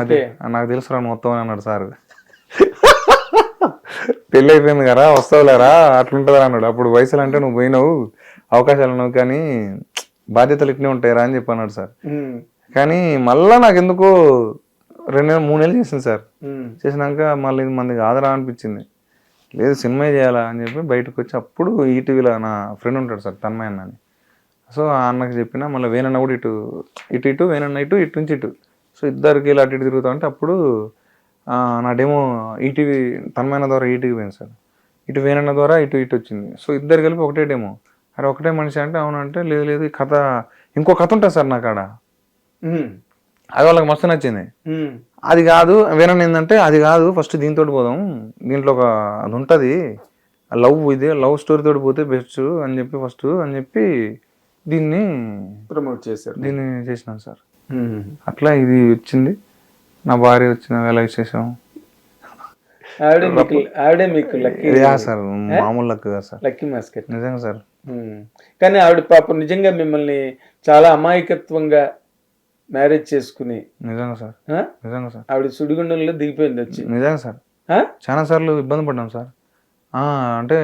అది నాకు తెలుసు రా మొత్తం అని అన్నాడు సార్. పెళ్ళి అయిపోయింది కదా వస్తావులేరా అట్లుంటుందా అన్నాడు. అప్పుడు వయసులు అంటే నువ్వు పోయినావు అవకాశాలు ఉన్నావు కానీ బాధ్యతలు ఇట్నే ఉంటాయి రా అని చెప్పి అన్నాడు సార్. కానీ మళ్ళా నాకు ఎందుకో రెండు నెలలు మూడు నెలలు చేసింది సార్. చేసినాక మళ్ళీ ఇది మంది కాదరా అనిపించింది. లేదు సినిమా చేయాలా అని చెప్పి బయటకు వచ్చి అప్పుడు ఈటీవీలో నా ఫ్రెండ్ ఉంటాడు సార్ తన్మయ్ అన్న అని సో ఆ అన్నకి చెప్పిన మళ్ళీ వేనన్న కూడా ఇటు ఇటు ఇటు వేనన్న ఇటు ఇటు నుంచి ఇటు. సో ఇద్దరికి ఇలా అటు ఇటు తిరుగుతా ఉంటే అప్పుడు నా డెమో ఈటీవీ తన్మయన ద్వారా ఈటీవీ పోయింది సార్. ఇటు వేనన్న ద్వారా ఇటు ఇటు వచ్చింది. సో ఇద్దరు కలిపి ఒకటే డెమో. అరే ఒకటే మనిషి అంటే అవునంటే లేదు లేదు ఈ కథ ఇంకో కథ ఉంటుంది సార్ నాకు ఆడ అది వాళ్ళకి మస్తు నచ్చింది. అది కాదు వేరే ఏంటంటే అది కాదు ఫస్ట్ దీంతో పోదాం. దీంట్లో ఒక అది ఉంటుంది. లవ్ ఇది లవ్ స్టోరీ తోటి పోతే బెస్ట్ అని చెప్పి ఫస్ట్ అని చెప్పి దీన్ని ప్రమోట్ చేశారు. దీన్ని చేసినాను సార్. అట్లా ఇది వచ్చింది. నా భార్య వచ్చిన వేళ విశేషం. ఆవిడే మీకు లక్కీ సార్ మామూలు లక్ సార్. లక్కీ మాస్కెట్ నిజంగా సార్. కానీ ఆవిడ పాపం నిజంగా మిమ్మల్ని చాలా అమాయకత్వంగా మ్యారేజ్ చేసుకుని నిజంగా సార్? నిజంగా సార్. ఆవిడ సుడిగుండంలో దిగిపోయింది వచ్చి. నిజంగా సార్? చాలా సార్లు ఇబ్బంది పడ్డాం సార్. అంటే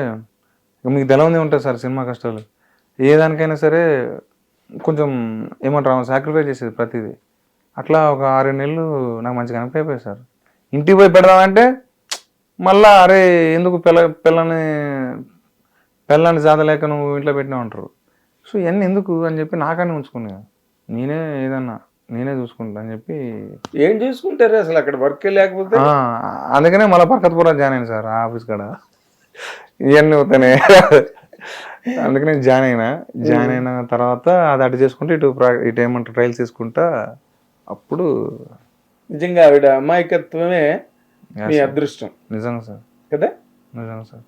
మీకు తెలవదే ఉంటుంది సార్ సినిమా కష్టాలు. ఏ దానికైనా సరే కొంచెం ఏమంటారు సాక్రిఫైస్ చేసేది ప్రతిదీ. అట్లా ఒక ఆరు నెలలు నాకు మంచిగా అనిపోయిపోయాయి సార్. ఇంటికి పోయి పెడదామంటే మళ్ళా అరే ఎందుకు పిల్ల పిల్లని పిల్లని జాతలేక నువ్వు ఇంట్లో పెట్టినా ఉంటారు సో ఇవన్నీ ఎందుకు అని చెప్పి నాకనే ఉంచుకున్నా. నేనే ఏదన్నా నేనే చూసుకుంటా అని చెప్పి ఏం చేసుకుంటారు అసలు? అక్కడ వర్క్ లేకపోతే? అందుకనే మళ్ళీ పక్కతపురం జాయిన్ అయింది సార్ ఆఫీస్ కాడ. ఇవన్నీ అవుతానే. అందుకనే జాయిన్ అయినా. జాయిన్ అయిన తర్వాత అది అటు చేసుకుంటే ఇటు ఇటు ఏమంటారు ట్రయల్స్ తీసుకుంటా అప్పుడు నిజంగా ఆవిడ అమాయకత్వమే మీ అదృష్టం. నిజంగా సార్. కదా? నిజంగా సార్.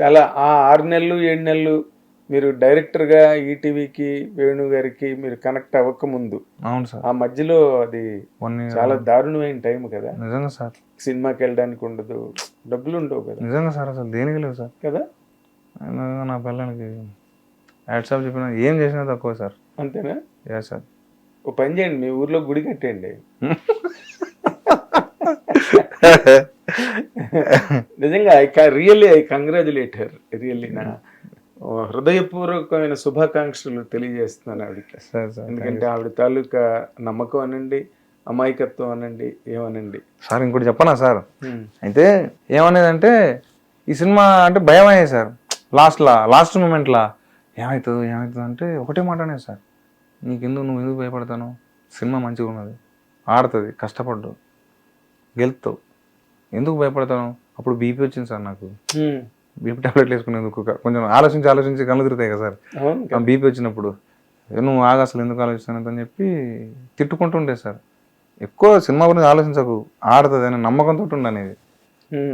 చాలా ఆ ఆరు నెలలు ఏడు నెలలు మీరు డైరెక్టర్గా ఈటీవీకి వేణు గారికి మీరు కనెక్ట్ అవ్వక ముందు అవును సార్. ఆ మధ్యలో అది చాలా దారుణమైన టైం కదా? నిజంగా సార్. సినిమాకి వెళ్ళడానికి ఉండదు. డబ్బులు ఉండవు కదా? నిజంగా సార్ అసలు దేనికి లేవు సార్. కదా? నా పిల్లలకి వాట్సాప్ చెప్పిన ఏం చేసినా తక్కువ సార్. అంతేనా? యా సార్ ఓ పని చేయండి మీ ఊర్లో గుడి కట్టేయండి. నిజంగా I really I congratulate her really నా హృదయపూర్వకమైన శుభాకాంక్షలు తెలియజేస్తున్నాను ఆవిడకి. ఎందుకంటే ఆవిడ తాలూకా నమ్మకం అనండి అమాయకత్వం అనండి ఏమనండి. సార్ ఇంకోటి చెప్పనా సార్? అయితే ఏమనేదంటే ఈ సినిమా అంటే భయం అయ్యేది సార్. లాస్ట్లా లాస్ట్ మూమెంట్లా ఏమవుతుంది ఏమవుతుంది అంటే ఒకటే మాట అనేది సార్. నీకెందుకు నువ్వు ఎందుకు భయపడతాను? సినిమా మంచిగా ఉన్నది. ఆడుతుంది కష్టపడ్డు. గెలుతావు. ఎందుకు భయపడతాను? అప్పుడు బీపీ వచ్చింది సార్ నాకు. బీపీ టాబ్లెట్లు వేసుకునేందుకు కొంచెం ఆలోచించి ఆలోచించి కళ్ళు తిరుగుతాయి కదా సార్. బీపీ వచ్చినప్పుడు. నువ్వు ఆగు అసలు ఎందుకు ఆలోచిస్తాను అని చెప్పి తిట్టుకుంటుండే సార్. ఎక్కువ సినిమా గురించి ఆలోచించకు. ఆడుతుంది అనే నమ్మకంతో ఉండు అనేది.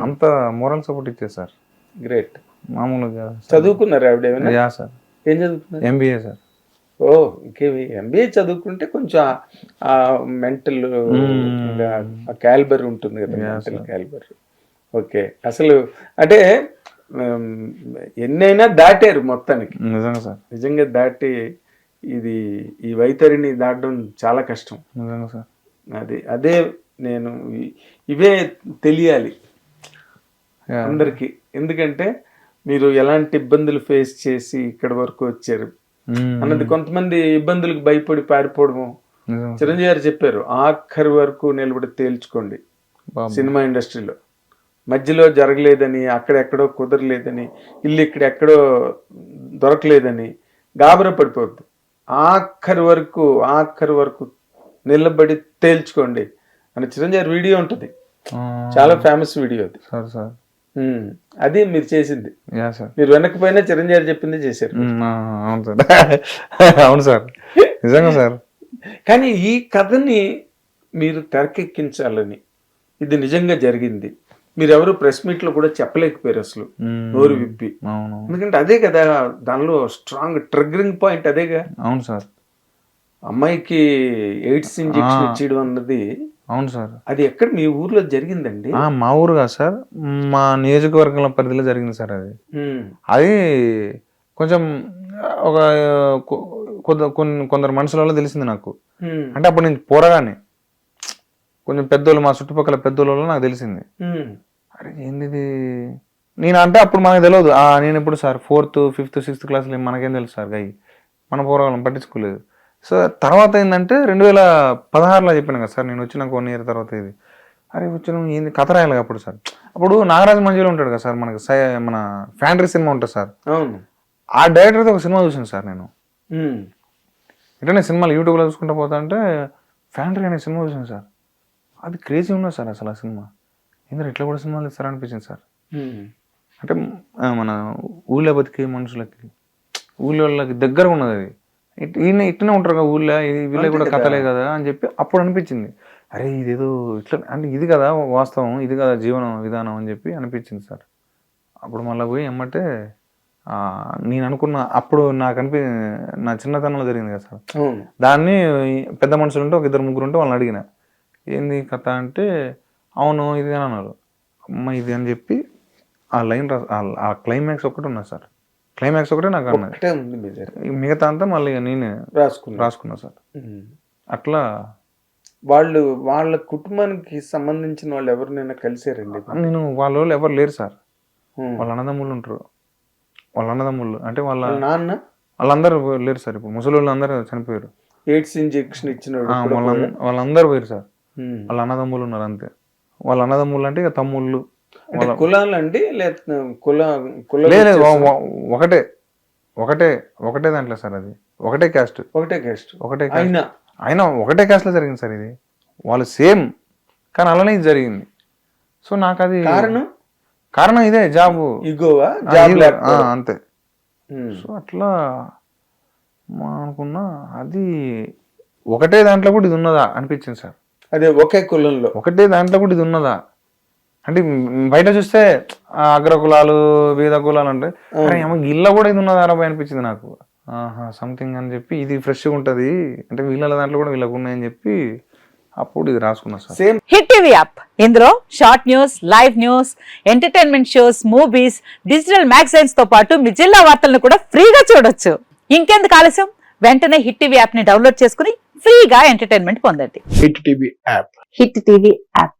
అంత మోరల్ సపోర్ట్ ఇచ్చేది సార్. గ్రేట్ మామూలుగా చదువుకున్నారు ఆవిడ ఏమైనా? Yeah sir. ఏం చదువుకున్నారు? MBA sir. ఓ ఇంకేమి ఎంబీఏ చదువుకుంటే కొంచెం ఆ- మెంటల్ క్యాలిబర్ ఉంటుంది కదా మెంటల్ క్యాలిబర్. ఓకే. అసలు అంటే ఎన్నైనా దాటారు మొత్తానికి. నిజంగా సార్. నిజంగా దాటి ఇది ఈ వైతరిని దాటడం చాలా కష్టం. నిజంగా సార్. అది అదే నేను ఇవే తెలియాలి. అందరికి. ఎందుకంటే మీరు ఎలాంటి ఇబ్బందులు ఫేస్ చేసి ఇక్కడ వరకు వచ్చారు. అన్నది కొంతమంది ఇబ్బందులకు భయపడి పారిపోవడము. చిరంజీవి గారు చెప్పారు ఆఖరి వరకు నిలబడి తేల్చుకోండి. సినిమా ఇండస్ట్రీలో. మధ్యలో జరగలేదని అక్కడెక్కడో కుదరలేదని ఇల్లు ఇక్కడెక్కడో దొరకలేదని గాబరా పడిపోవద్దు ఆఖరి వరకు ఆఖరి వరకు నిలబడి తేల్చుకోండి అని చిరంజీవి వీడియో ఉంటుంది. చాలా ఫేమస్ వీడియో అది. Sir sir. అది మీరు చేసింది. మీరు వెనకపోయినా చిరంజీవి చెప్పింది చేశారు. అవును సార్. అవును సార్. నిజంగా సార్. కానీ ఈ కథని మీరు తెరకెక్కించాలని ఇది నిజంగా జరిగింది. మీరు ఎవరు ప్రెస్ మీట్లో కూడా చెప్పలేకపోయారు అసలు. నోరు విప్పి. ఎందుకంటే అదే కదా దానిలో స్ట్రాంగ్ ట్రిగరింగ్ పాయింట్ అదేగా. అవును సార్. అమ్మాయికి ఎయిడ్స్ ఇంజెక్షన్ ఇచ్చేయడం అన్నది అవును సార్. అది ఎక్కడ మీ ఊర్లో జరిగిందండి? ఆ, మా ఊరు కాదు సార్. మా నియోజకవర్గంలో పరిధిలో జరిగింది సార్ అది. ఉమ్, అది కొంచెం ఒక కొ- కొంద- కొన్ని కొందరు మనుషుల వల్ల తెలిసింది నాకు. ఉమ్, అంటే అప్పుడు నేను పోరగానే. కొంచెం పెద్దోళ్ళు మా చుట్టుపక్కల పెద్దోళ్ళ వల్ల నాకు తెలిసింది. ఉమ్. అరే ఏంది ఇది నేను అంటే అప్పుడు మనకు తెలియదు ఆ, నేను ఇప్పుడు సార్ ఫోర్త్ ఫిఫ్త్ సిక్స్త్ క్లాస్లో మనకేం తెలుసు సార్ గయ్యి మన పూర్వకాలం పట్టించుకోలేదు. సో తర్వాత ఏంటంటే రెండు వేల పదహారులో చెప్పాను కదా సార్ నేను వచ్చిన వన్ ఇయర్ తర్వాత ఇది. అరే వచ్చిన ఏంది? కథ రాయాలి అప్పుడు సార్. అప్పుడు నాగరాజు మంజులో ఉంటాడు కదా సార్ మనకి మన ఫ్యాంటరీ సినిమా ఉంటుంది సార్. అవును. ఆ డైరెక్టర్తో ఒక సినిమా చూసాను సార్ నేను. ఇట్లనే సినిమాలు యూట్యూబ్లో చూసుకుంటా పోతా అంటే ఫ్యాంటరీ అనే సినిమా చూసాను సార్. అది క్రేజీ ఉన్నది సార్ అసలు ఆ సినిమా. ఏంద్ర ఇట్లా కూడా సినిమాలు ఇస్తారా అనిపించింది సార్. అంటే మన ఊళ్ళో బతికే మనుషులకి ఊళ్ళో వాళ్ళకి దగ్గర ఉన్నది అది. ఈయన ఇట్లనే ఉంటారు కదా ఊళ్ళో ఇది వీళ్ళే కూడా కథలే కదా అని చెప్పి అప్పుడు అనిపించింది. అరే ఇదేదో ఇట్లా అంటే ఇది కదా వాస్తవం ఇది కదా జీవన విధానం అని చెప్పి అనిపించింది సార్. అప్పుడు మళ్ళీ పోయి ఆ, నేను అనుకున్న అప్పుడు నాకు అనిపి నా చిన్నతనంలో జరిగింది కదా సార్. దాన్ని పెద్ద మనుషులు ఉంటే ఒక ఇద్దరు ముగ్గురు ఉంటే వాళ్ళని అడిగిన. ఏంది కథ అంటే అవును ఇది అని అన్నారు. అమ్మ ఇది అని చెప్పి ఆ లైన్ రా ఆ- ఆ క్లైమాక్స్ ఒకటి ఉన్నది సార్. క్లైమాక్స్ ఒకటే నాకు అన్నది. ఉంది మిగతా అంతా మళ్ళీ నేనే రాసుకున్నా. రాసుకున్నా సార్. అట్లా వాళ్ళు వాళ్ళ కుటుంబానికి సంబంధించిన వాళ్ళు ఎవరినైనా కలిసారండి నేను వాళ్ళ వాళ్ళు ఎవరు లేరు సార్. వాళ్ళ అన్నదమ్ములు ఉంటారు. వాళ్ళ అన్నదమ్ములు అంటే వాళ్ళ నాన్న? వాళ్ళందరూ లేరు సార్ ఇప్పుడు. ముసలి అందరూ చనిపోయారు. ఎయిడ్స్ ఇంజెక్షన్ వాళ్ళ వాళ్ళందరూ పోయారు సార్. వాళ్ళ అన్నదమ్ములు ఉన్నారు అంతే. వాళ్ళ అన్నదమ్ములు అంటే ఇక తమ్ముళ్ళు కులాలు అండి లేదా కుల కుల ఒకటే ఒకటే ఒకటే దాంట్లో సార్ అది. ఒకటే క్యాస్ట్. ఒకటే గెస్ట్ ఒకటే. అయినా. అయినా ఒకటే క్యాస్ట్లో జరిగింది సార్ ఇది. వాళ్ళు సేమ్ కానీ అలానే ఇది జరిగింది. సో నాకు అది కారణం? కారణం ఇదే జాబ్. ఇగోవా? జాబ్ లేకపోవడం. అంతే. సో అట్లా మా అనుకున్నా అది ఒకటే దాంట్లో కూడా ఇది ఉన్నదా అనిపించింది సార్. అదే ఒకే కులంలో. ఒకటే దాంట్లో కూడా ఇది ఉన్నదా? అంటే బయట చూస్తే అగ్ర కులాలు వేద కులాలు అంటే ఇళ్ళ కూడా ఇది ఉన్నదా అరవై అనిపించింది నాకు. ఆహా సంథింగ్ అని చెప్పి ఇది ఫ్రెష్గా ఉంటది. అంటే వీళ్ళ దాంట్లో కూడా వీళ్ళకు ఉన్నాయని చెప్పి అప్పుడు ఇది రాసుకున్నా sir. Same hit TV app ఇందులో short news live news entertainment shows movies digital మ్యాగజైన్స్తో పాటు మీ జిల్లా వార్తలను కూడా ఫ్రీగా చూడొచ్చు. ఇంకెందుకు ఆలస్యం? వెంటనే హిట్ టీవీ యాప్ని డౌన్లోడ్ చేసుకుని ఫ్రీగా ఎంటర్టైన్మెంట్ పొందండి. Hit TV app hit TV app